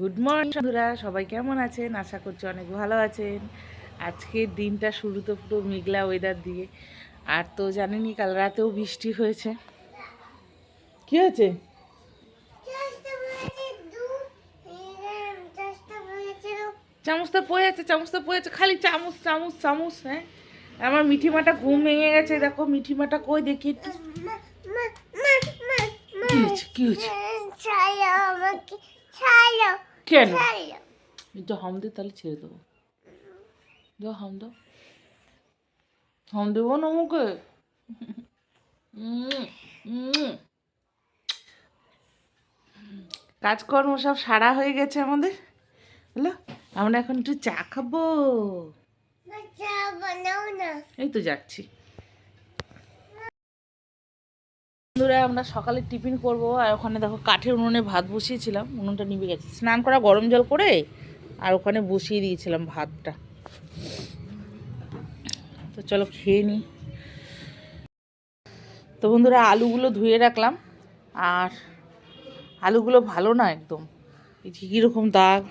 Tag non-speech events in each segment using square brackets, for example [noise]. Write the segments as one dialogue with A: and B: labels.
A: Good morning বন্ধুরা। সবাই কেমন আছেন? আশা করছি অনেক ভালো আছেন। আজকের দিনটা শুরু তো পুরো মেঘলা ওয়েদার দিয়ে। আর তো জানেনই কাল রাতেও বৃষ্টি হয়েছে। কি হয়েছে? চামচটা পড়ে আছে চামচটা পড়ে আছে খালি চামচ চামচ চামচ হ্যাঁ? আমার মিঠি মাটা ঘুম ভেঙে গেছে। দেখো মিঠি মাটা কই দেখি কি হয়েছে? কি হয়েছে? কেন? যা হাম দে তাহলে ছেড়ে দেবো। যা হাম দাও। হাম দেবো না উম। কাজকর্ম সব সারা হয়ে গেছে আমাদের। হলো আমরা এখন একটু চা খাব। এই তো যাচ্ছি। বন্ধুরা, আমরা সকালে টিফিন করব আর ওখানে দেখো কাঠের উনুনে ভাত বসিয়েছিলাম, উনুনটা নিভে গেছে। স্নান করা গরম জল করে আর ওখানে বসিয়ে দিয়েছিলাম ভাতটা। তো চলো খেয়ে নিই তো বন্ধুরা, আলুগুলো ধুয়ে রাখলাম। আর আলুগুলো ভালো না একদম। এই যে কীরকম দাগ,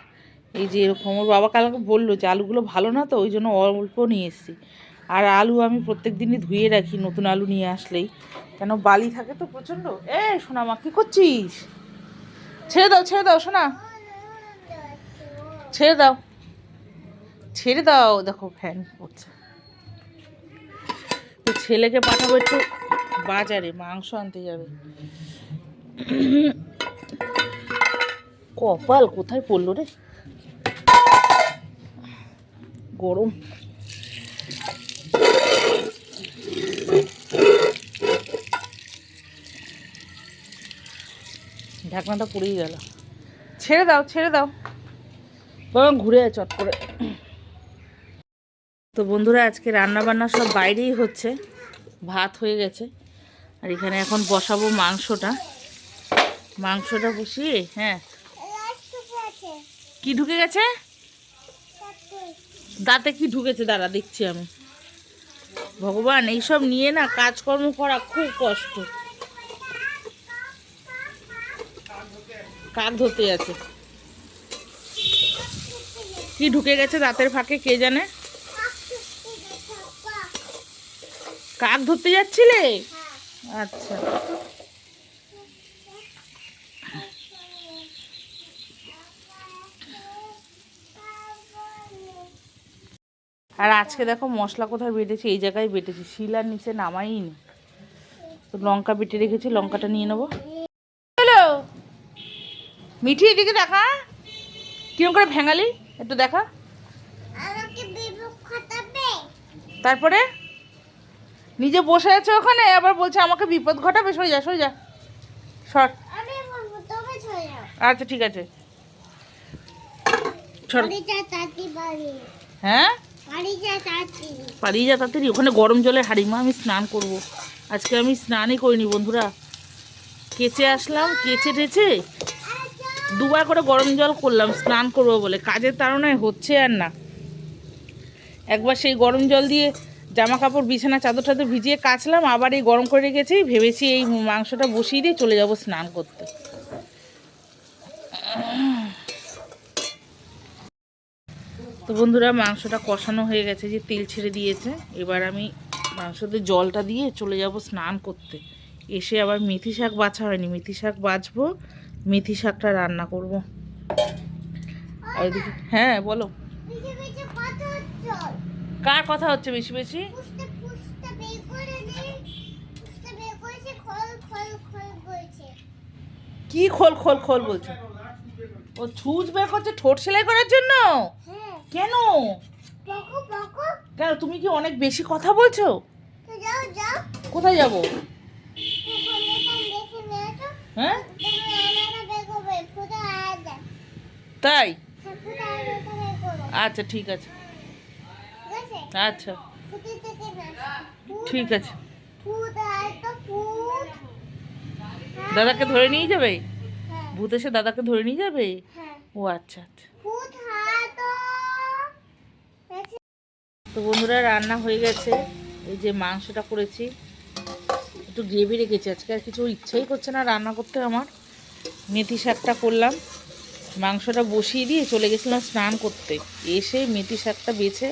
A: এই যে এরকম, ওর বাবা কালকে বলল যে আলুগুলো ভালো না তো, ওই জন্য অল্প নিয়ে এসেছি। আর আলু আমি প্রত্যেক দিনই ধুয়ে রাখি নতুন আলু নিয়ে আসলেই। কেন বালি থাকে তো প্রচণ্ড? এ, সোনা, মা, কী করছিস? ছেড়ে দাও ছেড়ে দাও, সোনা। ছেড়ে দাও। ছেড়ে দাও। দেখো, ফ্যান পড়ছে। তো ছেলেকে পাঠাবো একটু বাজারে, মাংস আনতে যাবে। কপাল কোথায় পড়ল রে? গরম। ঢাকনাটা পড়েই গেল। ছেড়ে দাও ছেড়ে দাও। বরং ঘুরে আয় চট করে। তো বন্ধুরা আজকে রান্না বান্না সব বাইরেই হচ্ছে। ভাত হয়ে গেছে। আর এখানে এখন বসাবো মাংসটা। মাংসটা বসিয়ে হ্যাঁ। কি ঢুকে গেছে? দাঁতে কি ঢুকেছে? দাঁড়া দেখছি আমি। ভগবান এইসব নিয়ে না কাজকর্ম করা খুব কষ্ট। কাক ধরতে যাচ্ছে? কি ঢুকে গেছে দাঁতের ফাঁকে, কে জানে? কাক ধরতে যাচ্ছিলে? আচ্ছা। আর আজকে দেখো মশলা কোথায় বেটেছি, এই জায়গায় বেটেছি। শিলার নিচে নামাইনি। তো লঙ্কা বেটে রেখেছি, লঙ্কাটা নিয়ে নেব। মিঠি এদিকে দেখা। কিরম করে ভেঙালি? একটু দেখা। তারপরে? নিজে বসে আছে ওখানে? আবার বলছে আমাকে বিপদ ঘটাবে। সরে যা সরে যা। সর। আচ্ছা ঠিক আছে। হ্যাঁ? পালিয়ে যা তাড়াতাড়ি। ওখানে গরম জলে হারিমা আমি স্নান করব। আজকে আমি স্নানই করিনি বন্ধুরা। কেচে আসলাম কেচে টেচে দুবার করে গরম জল করলাম, স্নান করব বলে। কাজের তাড়নায় হচ্ছে আর না। একবার সেই গরম জল দিয়ে জামা কাপড় বিছানা চাদর টাদর ভিজিয়ে কাচলাম, আবার এই গরম করে রেখেছি, ভেবেছি এই মাংসটা বসিয়ে দিয়ে চলে যাব স্নান করতে। তো বন্ধুরা, মাংসটা কষানো হয়ে গেছে, যে তেল ছেড়ে দিয়েছে। এবার আমি মাংসতে জলটা দিয়ে চলে যাব স্নান করতে। এসে আবার মেথি শাক বাছা হয়নি। মেথি শাক বাছবো মেথি শাকটা রান্না করব। আর এদিকে হ্যাঁ বলো। কার কথা হচ্ছে বেশি বেশি? কি খোল খোল খোল বলছে? ও ছুঁচ বের করছে ঠোঁট সেলাই করার জন্য? কেন? কেন তুমি কি অনেক বেশি কথা বলছো? কোথায় যাব? হ্যাঁ? তাই? আচ্ছা ঠিক আছে। আচ্ছা। ঠিক আছে। দাদাকে ধরে নিয়ে যাবে? ভূত এসে দাদাকে ধরে নিয়ে যাবে? ও আচ্ছা আচ্ছা। তো বন্ধুরা রান্না হয়ে গেছে। এই যে মাংসটা করেছি। একটু গ্রেভি রেখেছি। আজকে আর কিছু ইচ্ছাই করছে না রান্না করতে আমার। মেথি শাকটা করলাম। মাংসটা বসিয়ে দিয়ে চলে গেছিলাম স্নান করতে। এসে মেথি শাকটা বেছে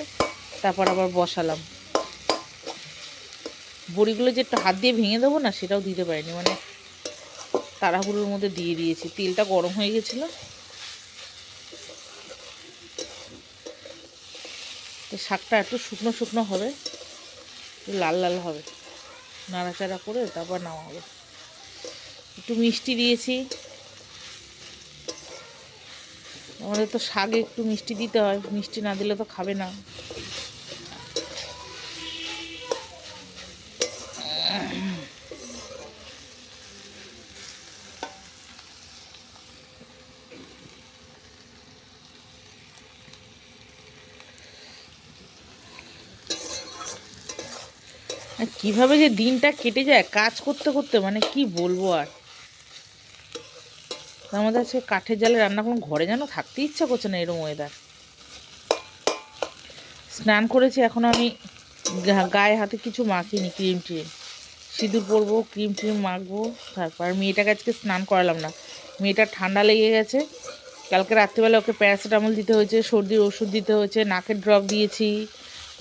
A: তারপর আবার বসালাম। বড়িগুলো যে একটু হাত দিয়ে ভেঙে দেবো না, সেটাও দিতে পারিনি। মানে তাড়াহুড়োর মধ্যে দিয়ে দিয়েছি। তেলটা গরম হয়ে গেছিল। তো শাকটা একটু শুকনো শুকনো হবে। একটু লাল লাল হবে। নাড়াচাড়া করে তারপর নামাবো। একটু মিষ্টি দিয়েছি। আমাদের তো শাকে একটু মিষ্টি দিতে হয়, মিষ্টি না দিলে তো খাবে না। কীভাবে যে দিনটা কেটে যায়, কাজ করতে করতে মানে কি বলব আর? আমাদের আজকে কাঠের জালে রান্না কোনো ঘরে যেন থাকতে ইচ্ছা করছে না এরম ওয়েদার স্নান করেছি, এখন আমি গায়ে হাতে কিছু মাখিনি ক্রিম ট্রিম সিঁদুর পরবো ক্রিম ট্রিম মাখবো, তারপর মেয়েটাকে আজকে স্নান করালাম না। মেয়েটার ঠান্ডা লেগে গেছে। কালকে রাত্রিবেলা ওকে প্যারাসিটামল দিতে হয়েছে সর্দির ওষুধ দিতে হয়েছে, নাকের ড্রপ দিয়েছি।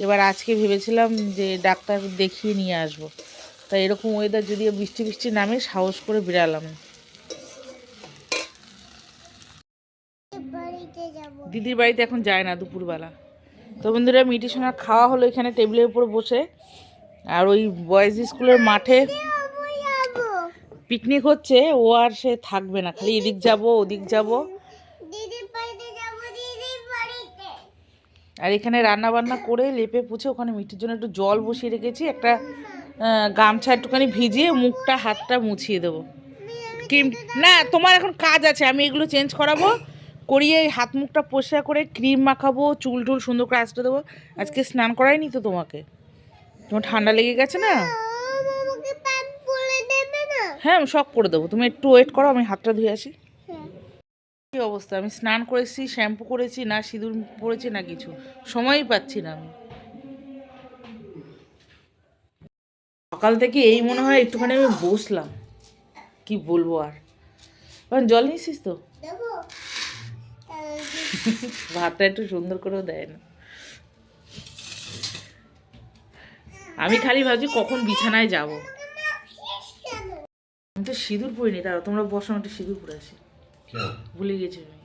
A: এবার আজকে ভেবেছিলাম যে ডাক্তার দেখিয়ে নিয়ে আসব। তা এরকম ওয়েদার যদি বৃষ্টি বৃষ্টি নামে সাহস করে বেরালাম
B: বাড়িতে যাব
A: দিদির বাড়িতে এখন যায় না দুপুরবেলা। তো বন্ধুরা মিটি সোনার খাওয়া হলো এখানে টেবিলের উপর বসে। আর ওই বয়েজ স্কুলের মাঠে পিকনিক হচ্ছে ও আর সে থাকবে না খালি এদিক যাব ওদিক যাব। আর এখানে রান্না বান্না করে লেপে পুছে ওখানে মিটির জন্য একটু জল বসিয়ে রেখেছি একটা গামছা একটুখানি ভিজিয়ে মুখটা হাতটা মুছিয়ে দেবো। ক্রিম না তোমার এখন কাজ আছে আমি এগুলো চেঞ্জ করাবো। করিয়ে হাত মুখটা পরিষ্কার করে ক্রিম মাখাবো, চুল টুল সুন্দর করে আসতে দেবো। আজকে স্নান করাইনি তো তোমাকে? তোমার ঠান্ডা লেগে গেছে না? হ্যাঁ সব করে দেবো। তুমি একটু ওয়েট করো, আমি হাতটা ধুয়ে আসি। কি অবস্থা? আমি স্নান করেছি, শ্যাম্পু করেছি, না সিঁদুর পরেছি, না কিছু। সময়ই পাচ্ছি না আমি। সকাল থেকে এই মনে হয় একটুখানি আমি বসলাম। কি বলব আর? জল নিয়েছিস তো? [laughs] ভাতটা একটু সুন্দর করেও দেয় না। আমি খালি ভাবছি কখন বিছানায় যাব। আমি তো সিঁদুর পরিনি তারা তোমরা বসো একটা সিঁদুর পরে আসি। ভুলে গেছি আমি।